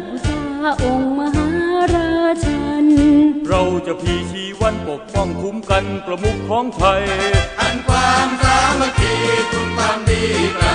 ดบูชาองค์มหาราชัน เราจะพีชีวันปกป้องคุ้มกันประมุขของไทย อันความสามัคคีคุณความดีกร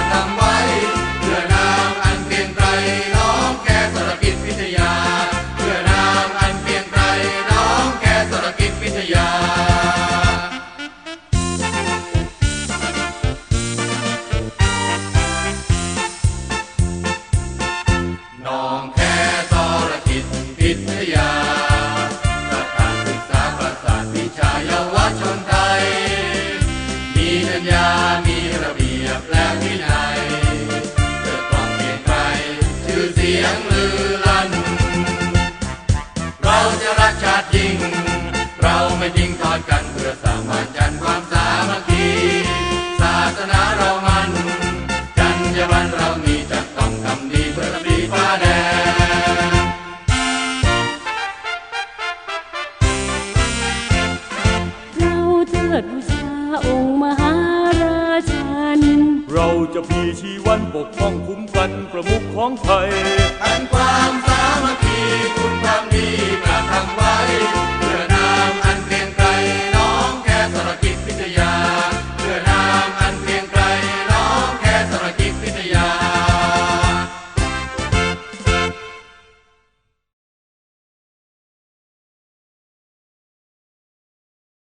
สียงลือลั่น เราจะรักชาติจริงเราไม่ทิ้งทอดกันเพื่อสามาจันทร์ความสามัคคี ศาสนาเรามัน จัญญาบันเรามีจะต้องทำดีเพื่อสีฟ้าแดงเราเทิดบูชา จะมีชีวันปกป้องคุ้มกันประมุขของไทยแห่งความสามัคคีคุณความดีกระทำไว้